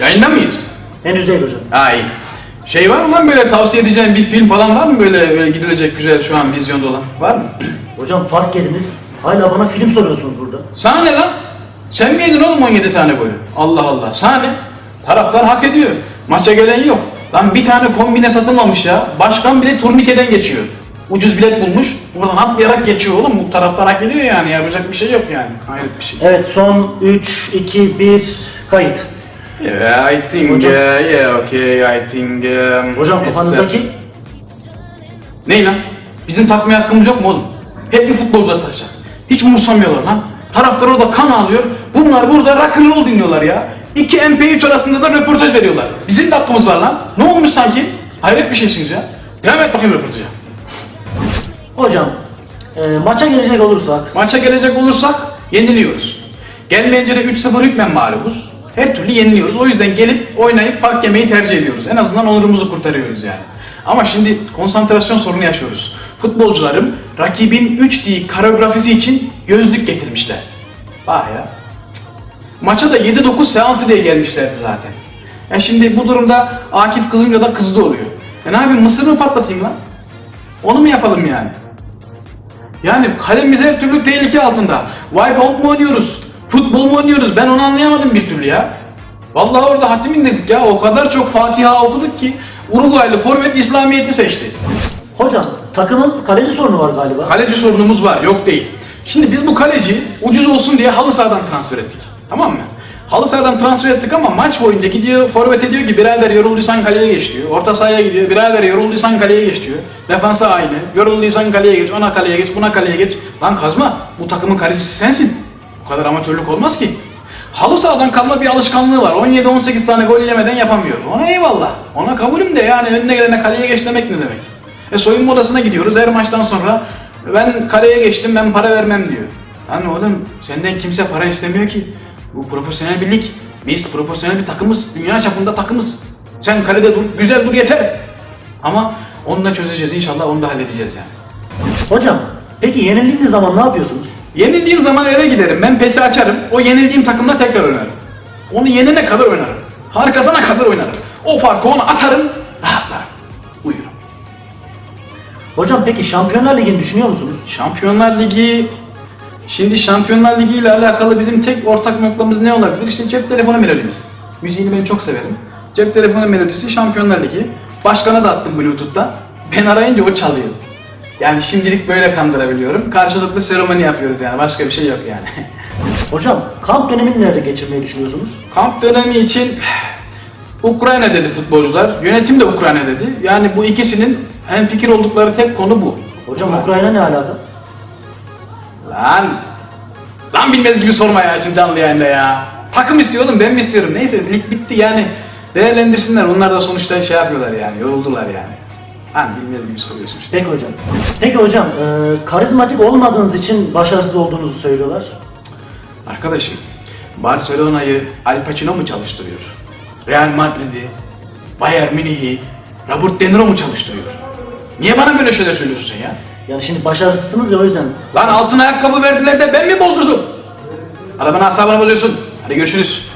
Yayında mıyız? Henüz değil hocam. Ha iyi. Şey var mı lan böyle tavsiye edeceğin bir film falan var mı böyle, böyle gidilecek güzel şu an vizyonda olan? Var mı? Hocam fark yediniz. Hala bana film soruyorsunuz burada. Sana ne lan? Sen mi yedin oğlum 17 tane golü? Allah Allah. Sana ne? Taraftar hak ediyor. Maça gelen yok. Lan bir tane kombine satılmamış ya. Başkan bile turnikeden geçiyor. Ucuz bilet bulmuş. Buradan atlayarak geçiyor oğlum. Bu taraftar hak ediyor yani. Yapacak bir şey yok yani. Hayret bir şey. Evet son 3, 2, 1 kayıt. Yeah, I think, Hocam. uh, yeah, okay, I think... Um, Hocam it's kafanızdaki that. Ney lan? Bizim takmaya hakkımız yok mu oğlum? Hep bir futbolcu takacak. Hiç umursamıyorlar lan. Taraftar orada kan ağlıyor. Bunlar burada rock and roll dinliyorlar ya. İki MP3 arasında da röportaj veriyorlar. Bizim de hakkımız var lan. Ne olmuş sanki? Hayret bir şeysiniz ya. Devam et bakayım röportaja. Hocam e, maça gelecek olursak Maça gelecek olursak yeniliyoruz. Gelmeyince de 3-0 hükmen mağlubuz. Her türlü yeniliyoruz. O yüzden gelip oynayıp fark yemeyi tercih ediyoruz. En azından onurumuzu kurtarıyoruz yani. Ama şimdi konsantrasyon sorunu yaşıyoruz. Futbolcularım rakibin 3D koreografisi için gözlük getirmişler. Bak ya. Cık. Maça da 7-9 seansı diye gelmişlerdi zaten. Ya şimdi bu durumda Akif kızınca da kızdı oluyor. E ne yapayım mısır mı patlatayım lan? Onu mu yapalım yani? Yani kalemiz her türlü tehlike altında. Wipeout mu oynuyoruz? Futbol mu oynuyoruz? Ben onu anlayamadım bir türlü ya. Vallahi orada hatim indirdik ya. O kadar çok Fatiha okuduk ki Uruguaylı forvet İslamiyet'i seçti. Hocam takımın kaleci sorunu var galiba. Kaleci sorunumuz var, yok değil. Şimdi biz bu kaleci ucuz olsun diye halı sahadan transfer ettik. Tamam mı? Halı sahadan transfer ettik ama maç boyunca gidiyor forvet ediyor ki birader yorulduysan kaleye geç diyor. Orta sahaya gidiyor birader yorulduysan kaleye geç diyor. Defansa aynı. Yorulduysan kaleye geç, ona kaleye geç, buna kaleye geç. Lan kazma bu takımın kalecisi sensin. Kadar amatörlük olmaz ki. Halı sahadan kalma bir alışkanlığı var. 17-18 tane gol yemeden yapamıyor. Ona eyvallah. Ona kabulüm de yani önüne gelene kaleye geç demek ne demek? E soyunma odasına gidiyoruz her maçtan sonra ben kaleye geçtim ben para vermem diyor. Lan oğlum senden kimse para istemiyor ki. Bu profesyonel bir lig. Biz profesyonel bir takımız. Dünya çapında takımız. Sen kalede dur, güzel dur yeter. Ama onu da çözeceğiz inşallah onu da halledeceğiz yani. Hocam peki yenildiğiniz zaman ne yapıyorsunuz? Yenildiğim zaman eve giderim. Ben pesi açarım. O yenildiğim takımla tekrar oynarım. Onu yenene kadar oynarım. Fark kazana kadar oynarım. O farkı ona atarım. Rahatlarım. Uyurum. Hocam peki Şampiyonlar Ligi'ni düşünüyor musunuz? Şampiyonlar Ligi... Şimdi Şampiyonlar Ligi ile alakalı bizim tek ortak noktamız ne olabilir? İşte cep telefonu melodimiz. Müziğini ben çok severim. Cep telefonu melodisi Şampiyonlar Ligi. Başkana da attım Bluetooth'ta. Ben arayınca o çalıyor. Yani şimdilik böyle kandırabiliyorum. Karşılıklı seremoni yapıyoruz yani. Başka bir şey yok yani. Hocam kamp dönemini nerede geçirmeyi düşünüyorsunuz? Kamp dönemi için Ukrayna dedi futbolcular. Yönetim de Ukrayna dedi. Yani bu ikisinin hem fikir oldukları tek konu bu. Hocam Ukrayna ne alaka? Lan! Lan bilmez gibi sorma ya şimdi canlı yayında ya. Takım istiyor oğlum ben mi istiyorum? Neyse lig bitti yani. Değerlendirsinler. Onlar da sonuçta şey yapıyorlar yani. Yoruldular yani. Lan bilmez gibi soruyorsun işte. Peki hocam. Peki hocam e, karizmatik olmadığınız için başarısız olduğunuzu söylüyorlar. Arkadaşım Barcelona'yı Al Pacino mu çalıştırıyor? Real Madrid'i, Bayern Münih'i, Robert De Niro mu çalıştırıyor? Niye bana böyle şeyler söylüyorsun sen ya? Yani şimdi başarısızsınız ya o yüzden. Lan altın ayakkabı verdiler de ben mi bozdurdum? Hadi bana asabını bozuyorsun. Hadi görüşürüz.